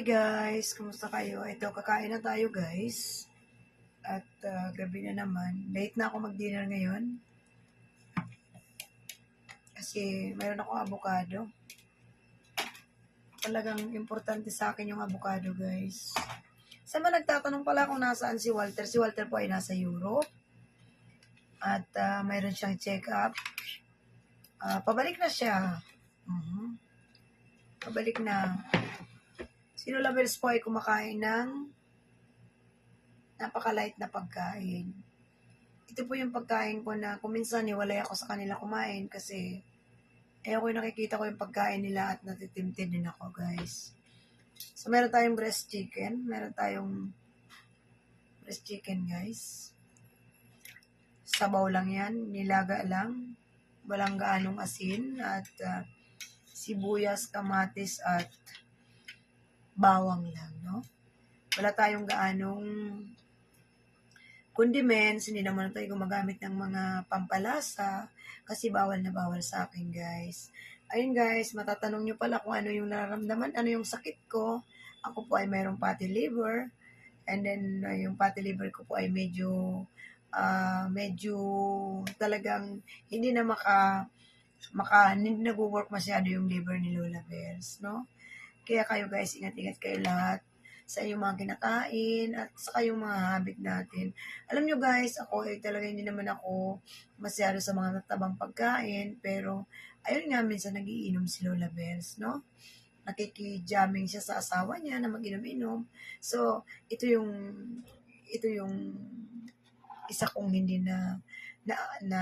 Hi guys, kumusta kayo? Ito, kakain na tayo guys. At ah, gabi na naman. Late na ako mag-dinner ngayon. Kasi mayroon ako avocado. Talagang importante sa akin yung avocado guys. Sa mga nagtatanong pala kung nasaan si Walter, si Walter po ay nasa Europe. At ah, mayroon siyang check-up. Ah, pabalik na siya. Mhm. Pabalik na. Si Lola Bells po ay kumakain ng napakalight na pagkain. Ito po yung pagkain ko na kuminsan niwalay ako sa kanila kumain kasi ayoko yung nakikita ko yung pagkain nila at natitimtin din ako, guys. So, meron tayong breast chicken. Meron tayong breast chicken, guys. Sabaw lang yan. Nilaga lang. Walang gaanong asin at ah, sibuyas, kamatis at bawang lang, no? Wala tayong gaanong condiments, hindi naman tayo gumagamit ng mga pampalasa kasi bawal na bawal sa akin, guys. Ayun, guys, matatanong nyo pala kung ano yung nararamdaman, ano yung sakit ko. Ako po ay mayroong fatty liver. And then, uh, yung fatty liver ko po ay medyo, ah, medyo talagang hindi na maka, maka, hindi nag-work masyado yung liver ni Lola Bells, no? Kaya kayo guys, ingat-ingat kayo lahat sa inyong mga kinakain at sa kayong mga habit natin. Alam nyo guys, ako eh talaga hindi naman ako masyado sa mga natabang pagkain, pero ayun nga minsan nagiinom si Lola Bells, no? Nakiki-jamming siya sa asawa niya na mag-inom-inom. So, ito yung ito yung isa kong hindi na na, na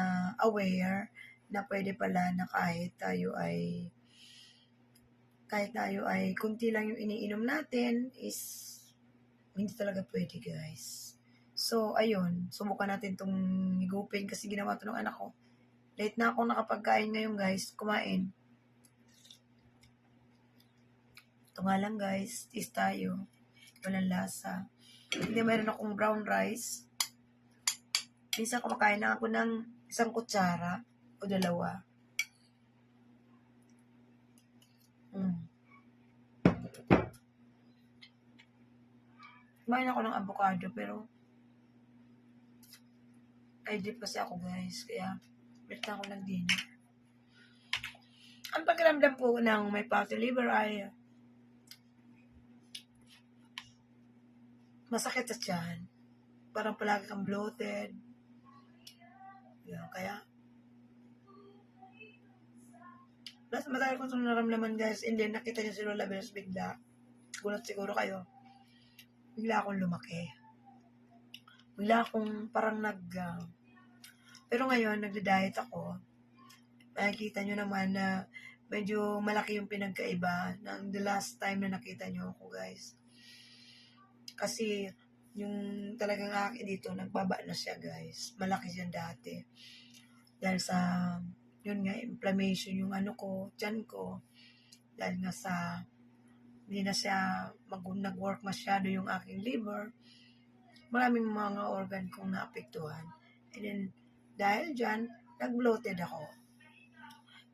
aware na pwede pala na kahit tayo ay kahit tayo ay kunti lang yung iniinom natin is hindi talaga pwede guys. So, ayun. Subukan natin tong higupin kasi ginawa to ng anak ko. Late na ako nakapagkain ngayon guys. Kumain. Ito nga lang guys. Taste tayo. Walang lasa. Hindi mayroon akong brown rice. Minsan kumakain na ako ng isang kutsara o dalawa. Mm. Kumain ako ng avocado pero dip kasi ako guys kaya wait na ako ng dinner. Ang pakiramdam ko ng may fatty liver ay masakit sa tiyan. Parang palagi kang bloated. Yan, kaya Plus, matagal ko itong naramdaman guys. And then, nakita niyo si Lola Bells bigla. Gulat siguro kayo. Bigla akong lumaki. Bigla akong parang nag... ah, pero ngayon, nagda-diet ako. Nakikita nyo naman na medyo malaki yung pinagkaiba ng the last time na nakita nyo ako guys. Kasi yung talagang akin dito, nagbaba na siya guys. Malaki siya dati. Dahil sa yun nga, inflammation yung ano ko, dyan ko. Dahil nga sa, hindi na siya mag, nag-work masyado yung aking liver. Maraming mga organ kong naapektuhan. And then, dahil dyan, nag-bloated ako.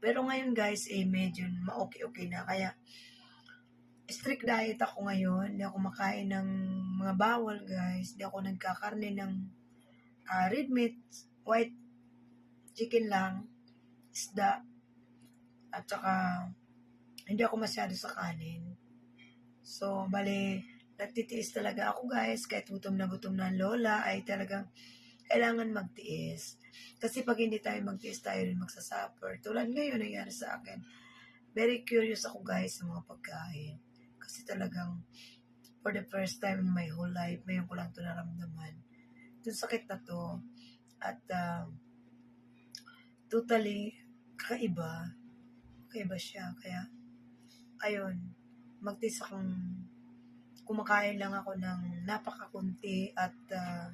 Pero ngayon guys, eh, medyo ma-okay-okay na. Kaya, strict diet ako ngayon. Hindi ako makain ng mga bawal guys. Hindi ako nagkakarne ng ah, red meat, white chicken lang isda, at saka hindi ako masyado sa kanin. So, bali, nagtitiis talaga ako guys, kahit gutom na gutom na ang lola, ay talagang kailangan magtiis. Kasi pag hindi tayo magtiis, tayo rin magsasuffer. Tulad ngayon, nangyari sa akin. Very curious ako guys sa mga pagkain. Kasi talagang, for the first time in my whole life, ngayon ko lang ito naramdaman. Itong sakit na to, at uh, totally kakaiba. Kakaiba siya. Kaya, ayun, magtis akong kumakain lang ako ng napakakunti at ah,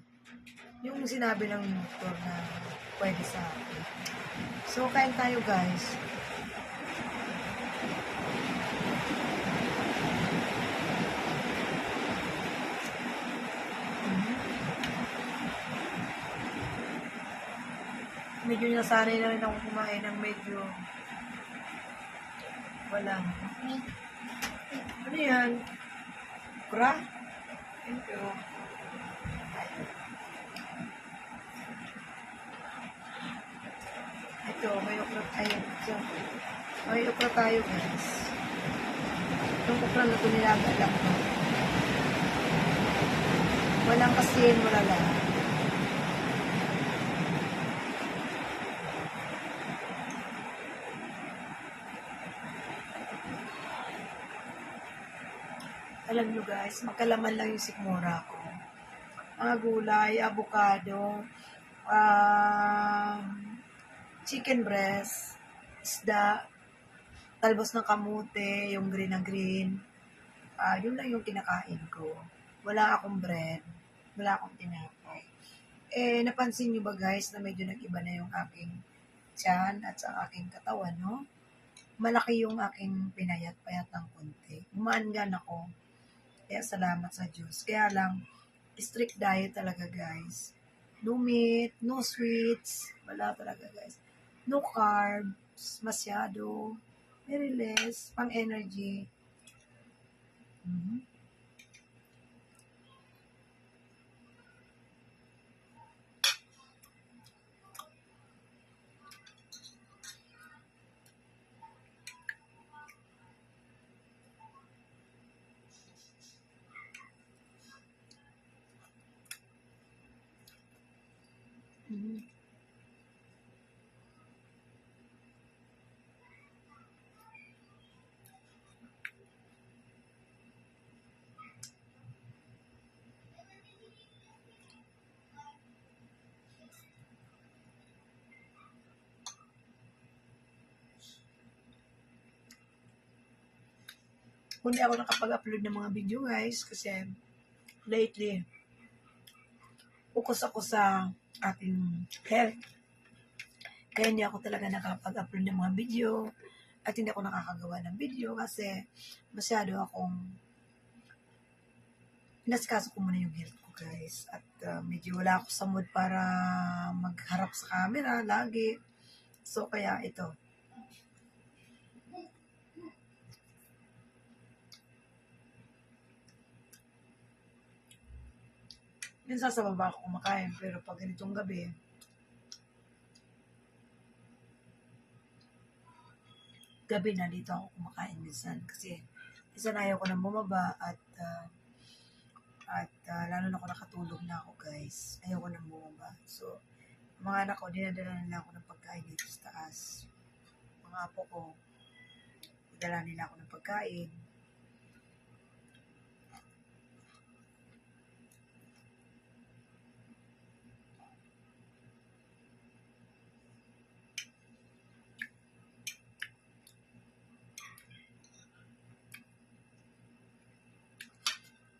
yung sinabi ng doktor na pwede sa akin. So, kain tayo guys. Mhm. medyo nasanay na rin ako kumain ng medyo walang ano yan okra. Thank you. Ito, may okra tayo. So, may okra tayo guys. Itong okra na ito nilaga lang. Walang kasin, wala lang. Alam nyo guys, magkalaman lang yung sikmura ko. Mga gulay, avocado, um, chicken breast, isda, talbos ng kamute, yung green na green. Ah, yun lang yung kinakain ko. Wala akong bread, wala akong tinapay. Eh, napansin nyo ba guys na medyo nag-iba na yung aking tiyan at sa aking katawan, no? Malaki yung aking pinayat-payat ng konti. Umaangan ako. Kaya salamat sa Diyos. Kaya lang, strict diet talaga guys. No meat, no sweets, wala talaga guys. No carbs, masyado, very less, pang energy. Mhm. Hindi ako nakapag-upload ng mga video guys kasi lately focus ako sa aking health. Kaya hindi ako talaga nakapag-upload ng mga video at hindi ako nakakagawa ng video kasi masyado akong pinasikaso ko muna yung health ko guys at uh, medyo wala ako sa mood para magharap sa camera lagi. So kaya ito, minsan sa baba ako kumakain pero pag ganitong gabi, gabi na dito ako kumakain minsan. Kasi minsan ayaw ko nang bumaba at ah, at ah, lalo na ako nakatulog na ako guys ayaw ko nang bumaba. So mga anak ko dinadala nila ako ng pagkain dito sa taas. Mga apo ko dala nila ako ng pagkain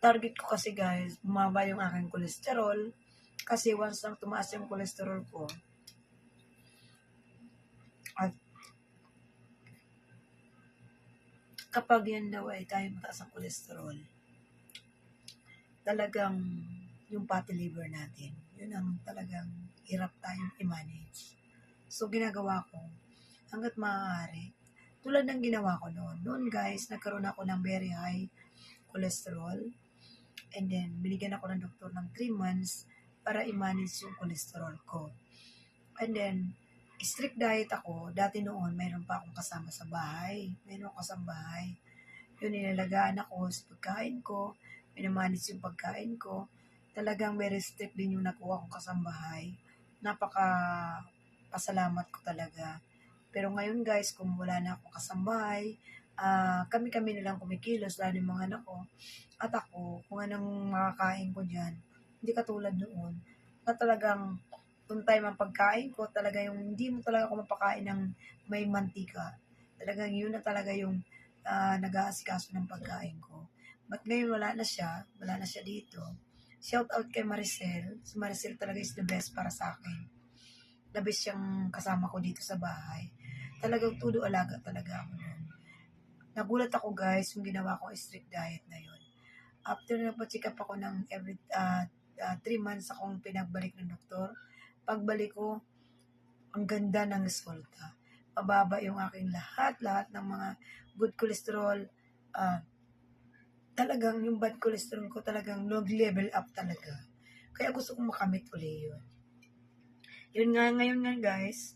target ko kasi guys, bumaba yung aking kolesterol. Kasi once nang tumaas yung kolesterol ko, at kapag yan daw ay tayo mataas ang kolesterol, talagang yung fatty liver natin, yun ang talagang hirap tayong i-manage. So, ginagawa ko, hanggat maaari, tulad ng ginawa ko noon. Noon guys, nagkaroon ako ng very high cholesterol. And then, binigyan ako ng doktor ng 3 months para i-manage yung cholesterol ko. And then, strict diet ako. Dati noon, mayroon pa akong kasama sa bahay. Mayroon ako sa bahay. Yun, inalagaan ako sa pagkain ko. Minamanage yung pagkain ko. Talagang very strict din yung nakuha kong kasambahay. Napaka pasalamat ko talaga. Pero ngayon guys, kung wala na akong kasambahay, ah, kami-kami na lang kumikilos, lalo yung mga anak ko. At ako, kung anong makakain ko dyan, hindi katulad noon, na talagang kung time ang pagkain ko, talaga yung hindi mo talaga ako mapakain ng may mantika. Talagang yun na talaga yung ah, nag-aasikaso ng pagkain ko. But ngayon wala na siya, wala na siya dito. Shout out kay Maricel. Si Maricel talaga is the best para sa akin. The best siyang kasama ko dito sa bahay. Talagang tudo alaga talaga ako nun. Nagulat ako guys, yung ginawa ko strict diet na yun. After na pa-check up ako ng every uh, uh, three months akong pinagbalik ng doktor, pagbalik ko, ang ganda ng resulta. Pababa yung aking lahat, lahat ng mga good cholesterol, ah, talagang yung bad cholesterol ko talagang nag-level up talaga. Kaya gusto kong makamit uli yun. Yun nga, ngayon nga guys,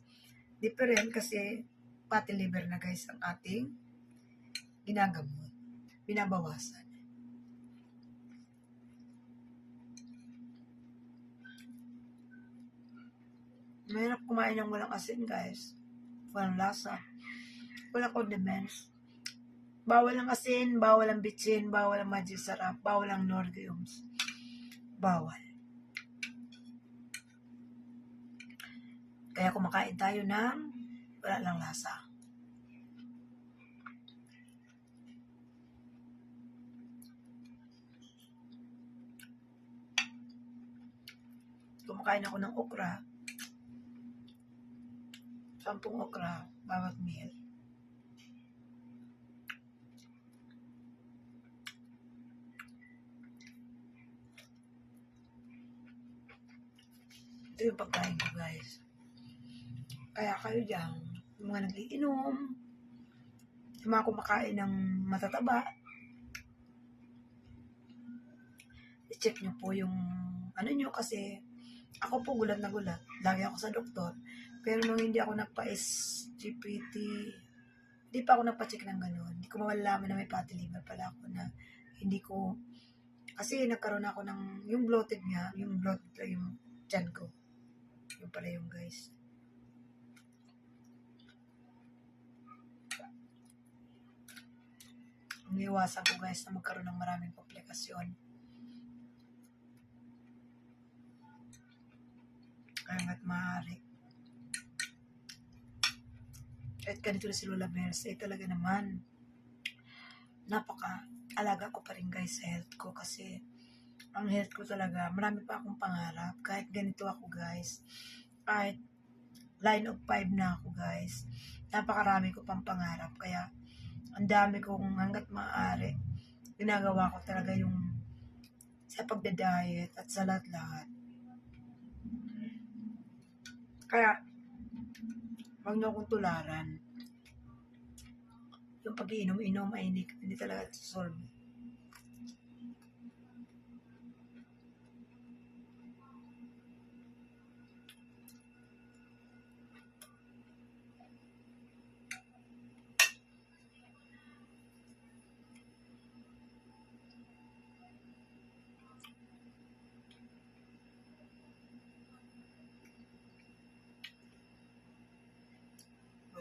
different kasi fatty liver na guys ang ating ginagamot. Binabawasan. Mahirap kumain ng walang asin guys. Walang lasa. Walang condiments. Bawal ang asin, bawal ang bitchin, bawal ang magic sarap, bawal ang norgiums. Bawal. Kaya kumakain tayo ng wala lang lasa. Kumakain ako ng okra. Sampung okra, bawat meal. Ito yung pagkain ko, guys. Kaya kayo dyan, yung mga nagiinom, yung mga kumakain ng matataba, i-check nyo po yung ano nyo kasi ako po gulat na gulat. Lagi ako sa doktor. Pero nung hindi ako nagpa-SGPT, hindi pa ako nagpa-check ng gano'n. Hindi ko mawalaman na may fatty liver pala ako na hindi ko, kasi nagkaroon ako ng, yung bloated nga, yung bloated yung tiyan ko. Yung pala yung guys. Iniwasan ko guys na magkaroon ng maraming komplikasyon. Kaya nga't maaari. Kahit ganito na si Lola Bears, eh talaga naman, napaka alaga ko pa rin guys sa health ko kasi ang health ko talaga, marami pa akong pangarap. Kahit ganito ako guys, kahit line of five na ako guys, napakarami ko pang pangarap. Kaya ang dami kong hanggat maaari, ginagawa ko talaga yung sa pagda-diet at sa lahat-lahat. Kaya, huwag niyo akong tularan. Yung pag-iinom-inom ay hindi, hindi talaga solve.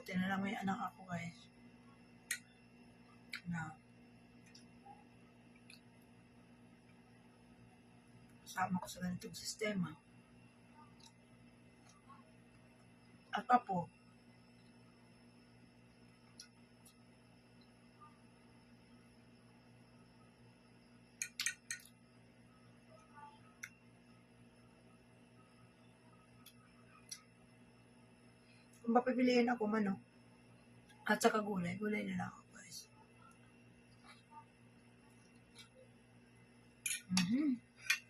Buti na lang may anak ako guys. Na kasama ko sa ganitong sistema. At apo, kung papipiliin ako manok, at saka gulay, gulay na lang ako guys. Mhm.